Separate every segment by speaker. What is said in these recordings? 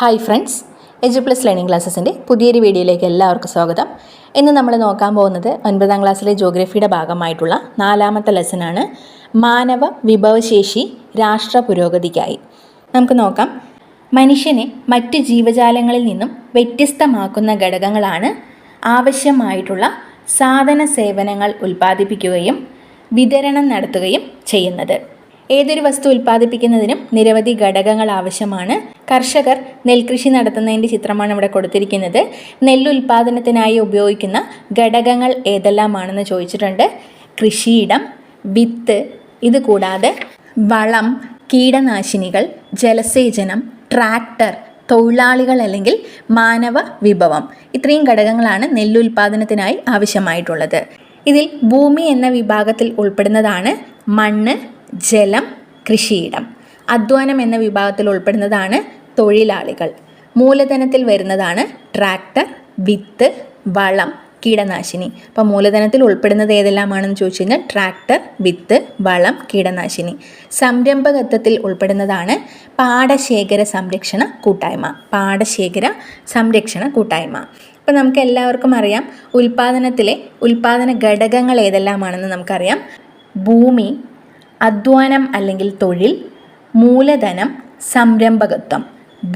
Speaker 1: hi friends edu plus learning ക്ലാസ്സസിൻ്റെ പുതിയൊരു വീഡിയോയിലേക്ക് എല്ലാവർക്കും സ്വാഗതം ഇന്ന് നമ്മൾ നോക്കാൻ പോകുന്നത് ഒൻപതാം ക്ലാസ്സിലെ ജോഗ്രഫിയുടെ ഭാഗമായിട്ടുള്ള നാലാമത്തെ ലെസനാണ് മാനവ വിഭവശേഷി രാഷ്ട്ര പുരോഗതിക്കായി നമുക്ക് നോക്കാം മനുഷ്യനെ മറ്റ് ജീവജാലങ്ങളിൽ നിന്നും വ്യത്യസ്തമാക്കുന്ന ഘടകങ്ങളാണ് ആവശ്യമായിട്ടുള്ള സാധന സേവനങ്ങൾ ഉൽപ്പാദിപ്പിക്കുകയും വിതരണം നടത്തുകയും ചെയ്യുന്നത് ഏതൊരു വസ്തു ഉൽപ്പാദിപ്പിക്കുന്നതിനും നിരവധി ഘടകങ്ങൾ ആവശ്യമാണ് കർഷകർ നെൽകൃഷി നടത്തുന്നതിൻ്റെ ചിത്രമാണ് ഇവിടെ കൊടുത്തിരിക്കുന്നത് നെല്ലുൽപാദനത്തിനായി ഉപയോഗിക്കുന്ന ഘടകങ്ങൾ ഏതെല്ലാമാണെന്ന് ചോദിച്ചിട്ടുണ്ട് കൃഷിയിടം വിത്ത് ഇതുകൂടാതെ കൂടാതെ വളം കീടനാശിനികൾ ജലസേചനം ട്രാക്ടർ തൊഴിലാളികൾ അല്ലെങ്കിൽ മാനവ വിഭവം ഇത്രയും ഘടകങ്ങളാണ് നെല്ലുൽപാദനത്തിനായി ആവശ്യമായിട്ടുള്ളത് ഇതിൽ ഭൂമി എന്ന വിഭാഗത്തിൽ ഉൾപ്പെടുന്നതാണ് മണ്ണ് ജലം കൃഷിയിടം അധ്വാനം എന്ന വിഭാഗത്തിൽ ഉൾപ്പെടുന്നതാണ് തൊഴിലാളികൾ മൂലധനത്തിൽ വരുന്നതാണ് ട്രാക്ടർ വിത്ത് വളം കീടനാശിനി അപ്പോൾ മൂലധനത്തിൽ ഉൾപ്പെടുന്നത് ഏതെല്ലാമാണെന്ന് ചോദിച്ചു കഴിഞ്ഞാൽ ട്രാക്ടർ വിത്ത് വളം കീടനാശിനി സംരംഭകത്വത്തിൽ ഉൾപ്പെടുന്നതാണ് പാടശേഖര സംരക്ഷണ കൂട്ടായ്മ പാടശേഖര സംരക്ഷണ കൂട്ടായ്മ അപ്പം നമുക്ക് എല്ലാവർക്കും അറിയാം ഉൽപ്പാദനത്തിലെ ഉൽപ്പാദന ഘടകങ്ങൾ ഏതെല്ലാമാണെന്ന് നമുക്കറിയാം ഭൂമി അധ്വാനം അല്ലെങ്കിൽ തൊഴിൽ മൂലധനം സംരംഭകത്വം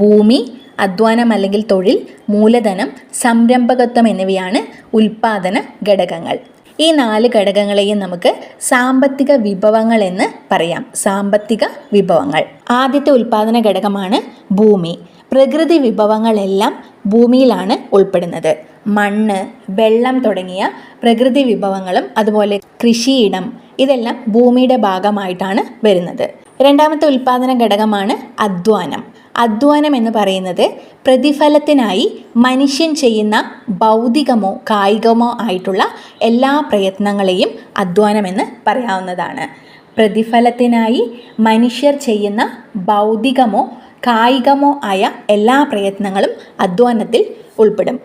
Speaker 1: ഭൂമി അധ്വാനം അല്ലെങ്കിൽ തൊഴിൽ മൂലധനം സംരംഭകത്വം എന്നിവയാണ് ഉൽപാദന ഘടകങ്ങൾ ഈ നാല് ഘടകങ്ങളെയും നമുക്ക് സാമ്പത്തിക വിഭവങ്ങൾ എന്ന് പറയാം സാമ്പത്തിക വിഭവങ്ങൾ ആദ്യത്തെ ഉൽപാദന ഘടകമാണ് ഭൂമി പ്രകൃതി വിഭവങ്ങളെല്ലാം ഭൂമിയിലാണ് ഉൾപ്പെടുന്നത് മണ്ണ് വെള്ളം തുടങ്ങിയ പ്രകൃതി വിഭവങ്ങളും അതുപോലെ കൃഷിയിടം ഇതെല്ലാം ഭൂമിയുടെ ഭാഗമായിട്ടാണ് വരുന്നത് രണ്ടാമത്തെ ഉൽപാദന ഘടകമാണ് അധ്വാനം അധ്വാനം എന്ന് പറയുന്നത് പ്രതിഫലത്തിനായി മനുഷ്യൻ ചെയ്യുന്ന ഭൗതികമോ കായികമോ ആയിട്ടുള്ള എല്ലാ പ്രയത്നങ്ങളെയും അധ്വാനമെന്ന് പറയാവുന്നതാണ് പ്രതിഫലത്തിനായി മനുഷ്യർ ചെയ്യുന്ന ഭൗതികമോ കായികമോ ആയ എല്ലാ പ്രയത്നങ്ങളും അധ്വാനത്തിൽ ഉൾപ്പെടും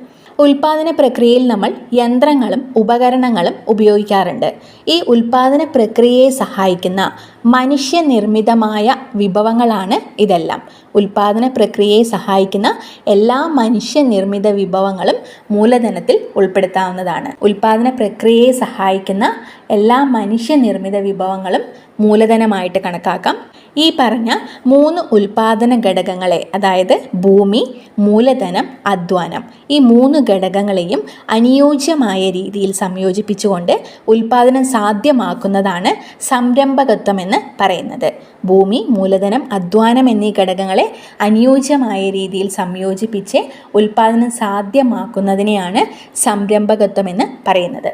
Speaker 1: ഉൽപാദന പ്രക്രിയയിൽ നമ്മൾ യന്ത്രങ്ങളും ഉപകരണങ്ങളും ഉപയോഗിക്കാറുണ്ട് ഈ ഉൽപാദന പ്രക്രിയയെ സഹായിക്കുന്ന മനുഷ്യനിർമ്മിതമായ വിഭവങ്ങളാണ് ഇതെല്ലാം ഉൽപാദന പ്രക്രിയയെ സഹായിക്കുന്ന എല്ലാ മനുഷ്യനിർമ്മിത വിഭവങ്ങളും മൂലധനത്തിൽ ഉൾപ്പെടുത്താവുന്നതാണ് ഉൽപാദന പ്രക്രിയയെ സഹായിക്കുന്ന എല്ലാ മനുഷ്യനിർമ്മിത വിഭവങ്ങളും മൂലധനമായിട്ട് കണക്കാക്കാം ഈ പറഞ്ഞ മൂന്ന് ഉൽപാദന ഘടകങ്ങളെ അതായത് ഭൂമി മൂലധനം അധ്വാനം ഈ മൂന്ന് ഘടകങ്ങളെയും അനുയോജ്യമായ രീതിയിൽ സംയോജിപ്പിച്ചുകൊണ്ട് ഉൽപാദനം സാധ്യമാക്കുന്നതാണ് സംരംഭകത്വം എന്ന് പറയുന്നത് ഭൂമി മൂലധനം അധ്വാനം എന്നീ ഘടകങ്ങളെ വസ്തുക്കളെ അനുയോജ്യമായ രീതിയിൽ സംയോജിപ്പിച്ച് ഉൽപ്പാദനം സാധ്യമാക്കുന്നതിനെയാണ് സംരംഭകത്വം എന്ന് പറയുന്നത്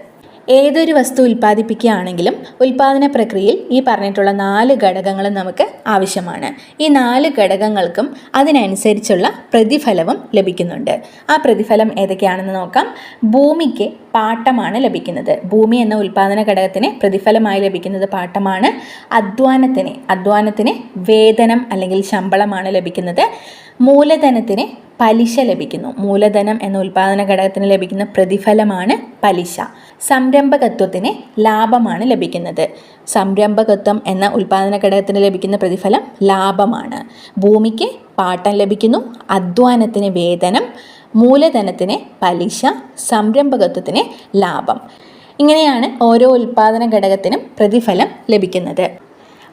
Speaker 1: ഏതൊരു വസ്തു ഉൽപ്പാദിപ്പിക്കുകയാണെങ്കിലും ഉൽപ്പാദന പ്രക്രിയയിൽ ഈ പറഞ്ഞിട്ടുള്ള നാല് ഘടകങ്ങൾ നമുക്ക് ആവശ്യമാണ് ഈ നാല് ഘടകങ്ങൾക്കും അതിനനുസരിച്ചുള്ള പ്രതിഫലവും ലഭിക്കുന്നുണ്ട് ആ പ്രതിഫലം ഏതൊക്കെയാണെന്ന് നോക്കാം ഭൂമിക്ക് പാട്ടമാണ് ലഭിക്കുന്നത് ഭൂമി എന്ന ഉൽപ്പാദന ഘടകത്തിന് പ്രതിഫലമായി ലഭിക്കുന്നത് പാട്ടമാണ് അധ്വാനത്തിന് അധ്വാനത്തിന് വേതനം അല്ലെങ്കിൽ ശമ്പളമാണ് ലഭിക്കുന്നത് മൂലധനത്തിന് പലിശ ലഭിക്കുന്നു മൂലധനം എന്ന ഉൽപാദന ഘടകത്തിന് ലഭിക്കുന്ന പ്രതിഫലമാണ് പലിശ സംരംഭകത്വത്തിന് ലാഭമാണ് ലഭിക്കുന്നത് സംരംഭകത്വം എന്ന ഉൽപാദന ഘടകത്തിന് ലഭിക്കുന്ന പ്രതിഫലം ലാഭമാണ് ഭൂമിക്ക് പാട്ടം ലഭിക്കുന്നു അധ്വാനത്തിന് വേതനം മൂലധനത്തിന് പലിശ സംരംഭകത്വത്തിന് ലാഭം ഇങ്ങനെയാണ് ഓരോ ഉൽപാദന ഘടകത്തിനും പ്രതിഫലം ലഭിക്കുന്നത്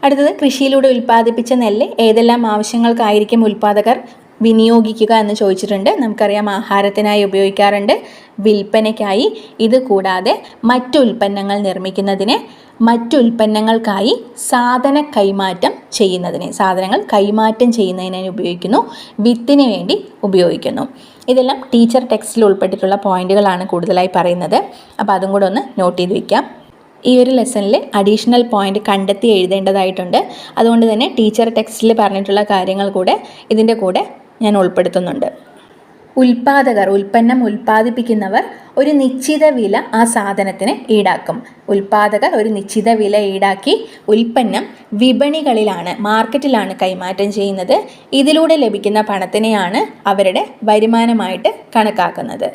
Speaker 1: അടുത്തത് കൃഷിയിലൂടെ ഉൽപ്പാദിപ്പിച്ച നെല്ല് ഏതെല്ലാം ആവശ്യങ്ങൾക്കായിരിക്കും ഉൽപാദകർ വിനിയോഗിക്കുക എന്ന് ചോദിച്ചിട്ടുണ്ട് നമുക്കറിയാം ആഹാരത്തിനായി ഉപയോഗിക്കാറുണ്ട് വിൽപ്പനയ്ക്കായി ഇത് കൂടാതെ മറ്റു ഉൽപ്പന്നങ്ങൾ നിർമ്മിക്കുന്നതിന് മറ്റുൽപ്പന്നങ്ങൾക്കായി സാധന കൈമാറ്റം ചെയ്യുന്നതിന് സാധനങ്ങൾ കൈമാറ്റം ചെയ്യുന്നതിനായി ഉപയോഗിക്കുന്നു വിത്തിന് വേണ്ടി ഉപയോഗിക്കുന്നു ഇതെല്ലാം ടീച്ചർ ടെക്സ്റ്റിൽ ഉൾപ്പെട്ടിട്ടുള്ള പോയിന്റുകളാണ് കൂടുതലായി പറയുന്നത് അപ്പോൾ അതും കൂടെ ഒന്ന് നോട്ട് ചെയ്ത് വയ്ക്കാം ഈ ഒരു ലെസണിൽ അഡീഷണൽ പോയിന്റ് കണ്ടെത്തി എഴുതേണ്ടതായിട്ടുണ്ട് അതുകൊണ്ട് തന്നെ ടീച്ചർ ടെക്സ്റ്റിൽ പറഞ്ഞിട്ടുള്ള കാര്യങ്ങൾ കൂടെ ഇതിൻ്റെ കൂടെ ഞാൻ ഉൾപ്പെടുത്തുന്നുണ്ട് ഉൽപാദകർ ഉൽപ്പന്നം ഉൽപ്പാദിപ്പിക്കുന്നവർ ഒരു നിശ്ചിത വില ആ സാധനത്തിന് ഈടാക്കും ഉൽപാദകർ ഒരു നിശ്ചിത വില ഈടാക്കി ഉൽപ്പന്നം വിപണികളിലാണ് മാർക്കറ്റിലാണ് കൈമാറ്റം ചെയ്യുന്നത് ഇതിലൂടെ ലഭിക്കുന്ന പണത്തിനെയാണ് അവരുടെ വരുമാനമായിട്ട് കണക്കാക്കുന്നത്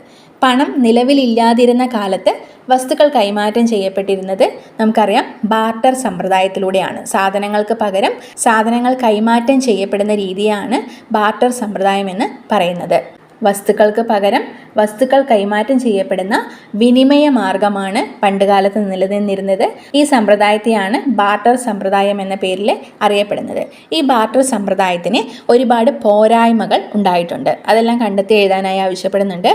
Speaker 1: പണം നിലവിലില്ലാതിരുന്ന കാലത്ത് വസ്തുക്കൾ കൈമാറ്റം ചെയ്യപ്പെട്ടിരുന്നത് നമുക്കറിയാം ബാർട്ടർ സമ്പ്രദായത്തിലൂടെയാണ് സാധനങ്ങൾക്ക് പകരം സാധനങ്ങൾ കൈമാറ്റം ചെയ്യപ്പെടുന്ന രീതിയാണ് ബാർട്ടർ സമ്പ്രദായം എന്ന് പറയുന്നത് വസ്തുക്കൾക്ക് പകരം വസ്തുക്കൾ കൈമാറ്റം ചെയ്യപ്പെടുന്ന വിനിമയ മാർഗമാണ് പണ്ടുകാലത്ത് നിലനിന്നിരുന്നത് ഈ സമ്പ്രദായത്തെയാണ് ബാർട്ടർ സമ്പ്രദായം എന്ന പേരിൽ അറിയപ്പെടുന്നത് ഈ ബാർട്ടർ സമ്പ്രദായത്തിന് ഒരുപാട് പോരായ്മകൾ ഉണ്ടായിട്ടുണ്ട് അതെല്ലാം കണ്ടെത്തി എഴുതാനായി ആവശ്യപ്പെടുന്നുണ്ട്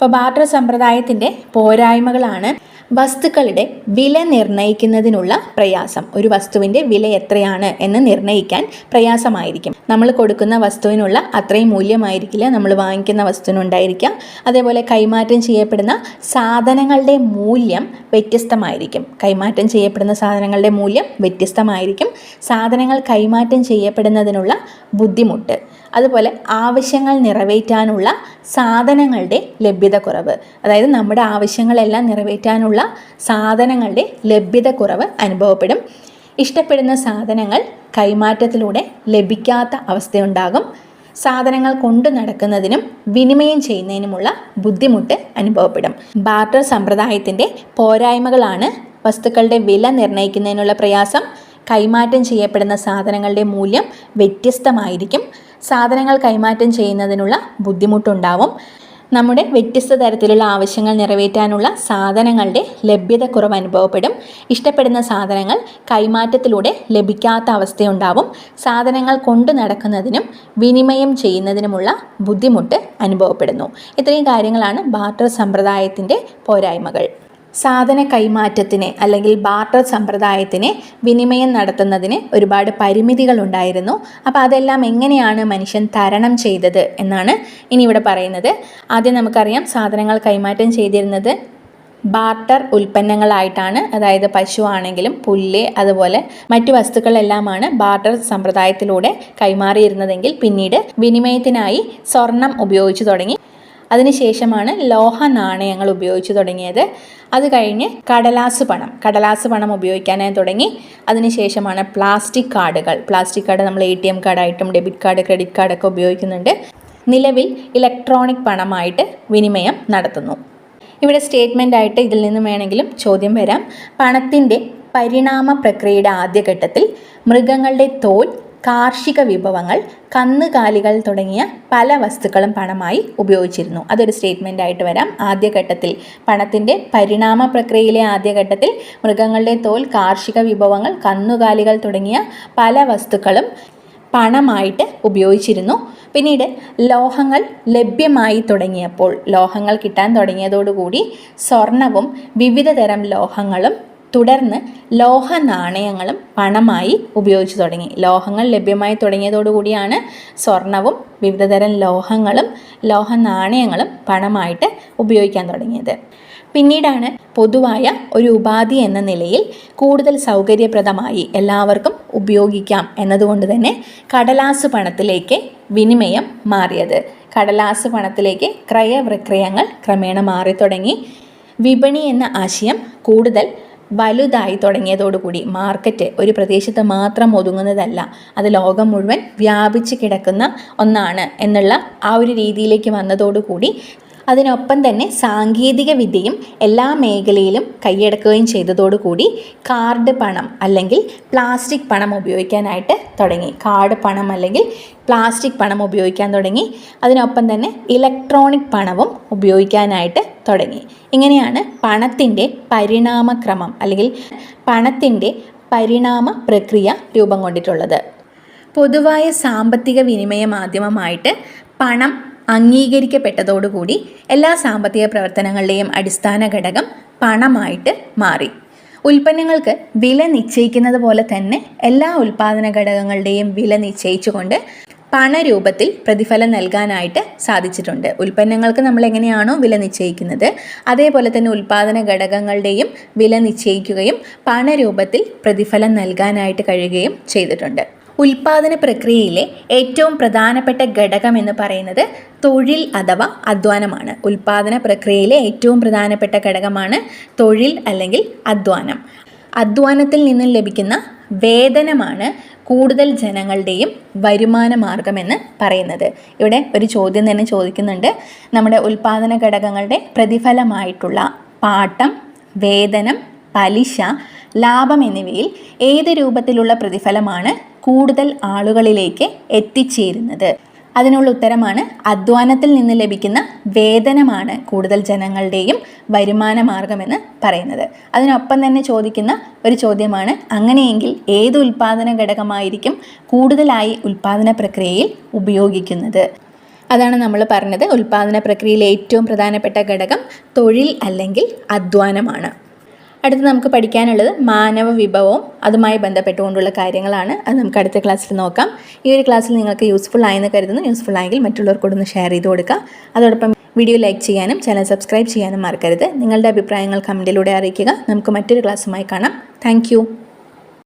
Speaker 1: അപ്പോൾ ബാർട്ടർ സമ്പ്രദായത്തിൻ്റെ പോരായ്മകളാണ് വസ്തുക്കളുടെ വില നിർണ്ണയിക്കുന്നതിനുള്ള പ്രയാസം ഒരു വസ്തുവിൻ്റെ വില എത്രയാണ് എന്ന് നിർണ്ണയിക്കാൻ പ്രയാസമായിരിക്കും നമ്മൾ കൊടുക്കുന്ന വസ്തുവിനുള്ള അത്രയും മൂല്യമായിരിക്കില്ല നമ്മൾ വാങ്ങിക്കുന്ന വസ്തുവിനുണ്ടായിരിക്കാം അതേപോലെ കൈമാറ്റം ചെയ്യപ്പെടുന്ന സാധനങ്ങളുടെ മൂല്യം വ്യത്യസ്തമായിരിക്കും കൈമാറ്റം ചെയ്യപ്പെടുന്ന സാധനങ്ങളുടെ മൂല്യം വ്യത്യസ്തമായിരിക്കും സാധനങ്ങൾ കൈമാറ്റം ചെയ്യപ്പെടുന്നതിനുള്ള ബുദ്ധിമുട്ട് അതുപോലെ ആവശ്യങ്ങൾ നിറവേറ്റാനുള്ള സാധനങ്ങളുടെ ലഭ്യതക്കുറവ് അതായത് നമ്മുടെ ആവശ്യങ്ങളെല്ലാം നിറവേറ്റാനുള്ള സാധനങ്ങളുടെ ലഭ്യതക്കുറവ് അനുഭവപ്പെടും ഇഷ്ടപ്പെടുന്ന സാധനങ്ങൾ കൈമാറ്റത്തിലൂടെ ലഭിക്കാത്ത അവസ്ഥയുണ്ടാകും സാധനങ്ങൾ കൊണ്ടു നടക്കുന്നതിനും വിനിമയം ചെയ്യുന്നതിനുമുള്ള ബുദ്ധിമുട്ട് അനുഭവപ്പെടും ബാർട്ടർ സമ്പ്രദായത്തിൻ്റെ പോരായ്മകളാണ് വസ്തുക്കളുടെ വില നിർണ്ണയിക്കുന്നതിനുള്ള പ്രയാസം കൈമാറ്റം ചെയ്യപ്പെടുന്ന സാധനങ്ങളുടെ മൂല്യം വ്യത്യസ്തമായിരിക്കും സാധനങ്ങൾ കൈമാറ്റം ചെയ്യുന്നതിനുള്ള ബുദ്ധിമുട്ടുണ്ടാവും നമ്മുടെ വ്യത്യസ്ത തരത്തിലുള്ള ആവശ്യങ്ങൾ നിറവേറ്റാനുള്ള സാധനങ്ങളുടെ ലഭ്യതക്കുറവ് അനുഭവപ്പെടും ഇഷ്ടപ്പെടുന്ന സാധനങ്ങൾ കൈമാറ്റത്തിലൂടെ ലഭിക്കാത്ത അവസ്ഥയുണ്ടാവും സാധനങ്ങൾ കൊണ്ടു നടക്കുന്നതിനും വിനിമയം ചെയ്യുന്നതിനുമുള്ള ബുദ്ധിമുട്ട് അനുഭവപ്പെടുന്നു ഇത്രയും കാര്യങ്ങളാണ് ബാർട്ടർ സമ്പ്രദായത്തിൻ്റെ പോരായ്മകൾ സാധന കൈമാറ്റത്തിന് അല്ലെങ്കിൽ ബാർട്ടർ സമ്പ്രദായത്തിന് വിനിമയം നടത്തുന്നതിന് ഒരുപാട് പരിമിതികൾ ഉണ്ടായിരുന്നു അപ്പോൾ അതെല്ലാം എങ്ങനെയാണ് മനുഷ്യൻ തരണം ചെയ്തത് എന്നാണ് ഇനി ഇവിടെ പറയുന്നത് ആദ്യം നമുക്കറിയാം സാധനങ്ങൾ കൈമാറ്റം ചെയ്തിരുന്നത് ബാർട്ടർ ഉൽപ്പന്നങ്ങളായിട്ടാണ് അതായത് പശു ആണെങ്കിലും പുല്ല് അതുപോലെ മറ്റു വസ്തുക്കളെല്ലാമാണ് ബാർട്ടർ സമ്പ്രദായത്തിലൂടെ കൈമാറിയിരുന്നതെങ്കിൽ പിന്നീട് വിനിമയത്തിനായി സ്വർണം ഉപയോഗിച്ചു തുടങ്ങി അതിനുശേഷമാണ് ലോഹ നാണയങ്ങൾ ഉപയോഗിച്ച് തുടങ്ങിയത് അത് കഴിഞ്ഞ് കടലാസ് പണം കടലാസ് പണം ഉപയോഗിക്കാനായി തുടങ്ങി അതിനുശേഷമാണ് പ്ലാസ്റ്റിക് കാർഡുകൾ പ്ലാസ്റ്റിക് കാർഡ് നമ്മൾ എ ടി എം കാർഡായിട്ടും ഡെബിറ്റ് കാർഡ് ക്രെഡിറ്റ് കാർഡൊക്കെ ഉപയോഗിക്കുന്നുണ്ട് നിലവിൽ ഇലക്ട്രോണിക് പണമായിട്ട് വിനിമയം നടത്തുന്നു ഇവിടെ സ്റ്റേറ്റ്മെൻ്റ് ആയിട്ട് ഇതിൽ നിന്നും വേണമെങ്കിലും ചോദ്യം വരാം പണത്തിൻ്റെ പരിണാമ പ്രക്രിയയുടെ ആദ്യഘട്ടത്തിൽ മൃഗങ്ങളുടെ തോൽ കാർഷിക വിഭവങ്ങൾ കന്നുകാലികൾ തുടങ്ങിയ പല വസ്തുക്കളും പണമായി ഉപയോഗിച്ചിരുന്നു അതൊരു സ്റ്റേറ്റ്മെൻ്റ് ആയിട്ട് വരാം ആദ്യഘട്ടത്തിൽ പണത്തിൻ്റെ പരിണാമ പ്രക്രിയയിലെ ആദ്യഘട്ടത്തിൽ മൃഗങ്ങളുടെ തോൽ കാർഷിക വിഭവങ്ങൾ കന്നുകാലികൾ തുടങ്ങിയ പല വസ്തുക്കളും പണമായിട്ട് ഉപയോഗിച്ചിരുന്നു പിന്നീട് ലോഹങ്ങൾ ലഭ്യമായി തുടങ്ങിയപ്പോൾ ലോഹങ്ങൾ കിട്ടാൻ തുടങ്ങിയതോടുകൂടി സ്വർണവും വിവിധ തരം ലോഹങ്ങളും തുടർന്ന് ലോഹ നാണയങ്ങളും പണമായി ഉപയോഗിച്ചു തുടങ്ങി ലോഹങ്ങൾ ലഭ്യമായി തുടങ്ങിയതോടുകൂടിയാണ് സ്വർണവും വിവിധതരം ലോഹങ്ങളും ലോഹ നാണയങ്ങളും പണമായിട്ട് ഉപയോഗിക്കാൻ തുടങ്ങിയത് പിന്നീടാണ് പൊതുവായ ഒരു ഉപാധി എന്ന നിലയിൽ കൂടുതൽ സൗകര്യപ്രദമായി എല്ലാവർക്കും ഉപയോഗിക്കാം എന്നതുകൊണ്ട് തന്നെ കടലാസ് പണത്തിലേക്ക് വിനിമയം മാറിയത് കടലാസ് പണത്തിലേക്ക് ക്രയവിക്രയങ്ങൾ ക്രമേണ മാറി തുടങ്ങി വിപണി എന്ന ആശയം കൂടുതൽ വലുതായി തുടങ്ങിയതോടുകൂടി മാർക്കറ്റ് ഒരു പ്രദേശത്ത് മാത്രം ഒതുങ്ങുന്നതല്ല അത് ലോകം മുഴുവൻ വ്യാപിച്ച് കിടക്കുന്ന ഒന്നാണ് എന്നുള്ള ആ ഒരു രീതിയിലേക്ക് വന്നതോടുകൂടി അതിനൊപ്പം തന്നെ സാങ്കേതിക വിദ്യയും എല്ലാ മേഖലയിലും കൈയടക്കുകയും ചെയ്തതോടുകൂടി കാർഡ് പണം അല്ലെങ്കിൽ പ്ലാസ്റ്റിക് പണം ഉപയോഗിക്കാനായിട്ട് തുടങ്ങി കാർഡ് പണം അല്ലെങ്കിൽ പ്ലാസ്റ്റിക് പണം ഉപയോഗിക്കാൻ തുടങ്ങി അതിനൊപ്പം തന്നെ ഇലക്ട്രോണിക് പണവും ഉപയോഗിക്കാനായിട്ട് തുടങ്ങി ഇങ്ങനെയാണ് പണത്തിൻ്റെ പരിണാമക്രമം അല്ലെങ്കിൽ പണത്തിൻ്റെ പരിണാമ പ്രക്രിയ രൂപം കൊണ്ടിട്ടുള്ളത് പൊതുവായ സാമ്പത്തിക വിനിമയ മാധ്യമമായിട്ട് പണം അംഗീകരിക്കപ്പെട്ടതോടുകൂടി എല്ലാ സാമ്പത്തിക പ്രവർത്തനങ്ങളുടെയും അടിസ്ഥാന ഘടകം പണമായിട്ട് മാറി ഉൽപ്പന്നങ്ങൾക്ക് വില നിശ്ചയിക്കുന്നത് പോലെ തന്നെ എല്ലാ ഉൽപ്പാദന ഘടകങ്ങളുടെയും വില നിശ്ചയിച്ചുകൊണ്ട് പണരൂപത്തിൽ പ്രതിഫലം നൽകാനായിട്ട് സാധിച്ചിട്ടുണ്ട് ഉൽപ്പന്നങ്ങൾക്ക് നമ്മൾ എങ്ങനെയാണോ വില നിശ്ചയിക്കുന്നത് അതേപോലെ തന്നെ ഉൽപ്പാദന ഘടകങ്ങളുടെയും വില നിശ്ചയിക്കുകയും പണരൂപത്തിൽ പ്രതിഫലം നൽകാനായിട്ട് കഴിയുകയും ചെയ്തിട്ടുണ്ട് ഉൽപാദന പ്രക്രിയയിലെ ഏറ്റവും പ്രധാനപ്പെട്ട ഘടകം എന്ന് പറയുന്നത് തൊഴിൽ അഥവാ അധ്വാനമാണ് ഉൽപാദന പ്രക്രിയയിലെ ഏറ്റവും പ്രധാനപ്പെട്ട ഘടകമാണ് തൊഴിൽ അല്ലെങ്കിൽ അധ്വാനം അധ്വാനത്തിൽ നിന്നും ലഭിക്കുന്ന വേതനമാണ് കൂടുതൽ ജനങ്ങളുടെയും വരുമാന മാർഗമെന്ന് പറയുന്നത് ഇവിടെ ഒരു ചോദ്യം തന്നെ ചോദിക്കുന്നുണ്ട് നമ്മുടെ ഉൽപാദന ഘടകങ്ങളുടെ പ്രതിഫലമായിട്ടുള്ള പാട്ടം വേതനം പലിശ ലാഭം എന്നിവയിൽ ഏത് രൂപത്തിലുള്ള പ്രതിഫലമാണ് കൂടുതൽ ആളുകളിലേക്ക് എത്തിച്ചേരുന്നത് അതിനുള്ള ഉത്തരമാണ് അധ്വാനത്തിൽ നിന്ന് ലഭിക്കുന്ന വേതനമാണ് കൂടുതൽ ജനങ്ങളുടെയും വരുമാന മാർഗമെന്ന് പറയുന്നത് അതിനൊപ്പം തന്നെ ചോദിക്കുന്ന ഒരു ചോദ്യമാണ് അങ്ങനെയെങ്കിൽ ഏത് ഉൽപ്പാദന ഘടകമായിരിക്കും കൂടുതലായി ഉൽപ്പാദന പ്രക്രിയയിൽ ഉപയോഗിക്കുന്നത് അതാണ് നമ്മൾ പറഞ്ഞത് ഉൽപ്പാദന പ്രക്രിയയിലെ ഏറ്റവും പ്രധാനപ്പെട്ട ഘടകം തൊഴിൽ അല്ലെങ്കിൽ അധ്വാനമാണ് അടുത്ത് നമുക്ക് പഠിക്കാനുള്ളത് മാനവ വിഭവവും അതുമായി ബന്ധപ്പെട്ടുകൊണ്ടുള്ള കാര്യങ്ങളാണ് അത് നമുക്ക് അടുത്ത ക്ലാസ്സിൽ നോക്കാം ഈ ഒരു ക്ലാസ്സിൽ നിങ്ങൾക്ക് യൂസ്ഫുൾ ആയെന്ന് കരുതുന്നു യൂസ്ഫുൾ ആയെങ്കിൽ മറ്റുള്ളവർക്കൊന്ന് ഷെയർ ചെയ്ത് കൊടുക്കുക അതോടൊപ്പം വീഡിയോ ലൈക്ക് ചെയ്യാനും ചാനൽ സബ്സ്ക്രൈബ് ചെയ്യാനും മറക്കരുത് നിങ്ങളുടെ അഭിപ്രായങ്ങൾ കമൻറ്റിലൂടെ അറിയിക്കുക നമുക്ക് മറ്റൊരു ക്ലാസ്സുമായി കാണാം താങ്ക്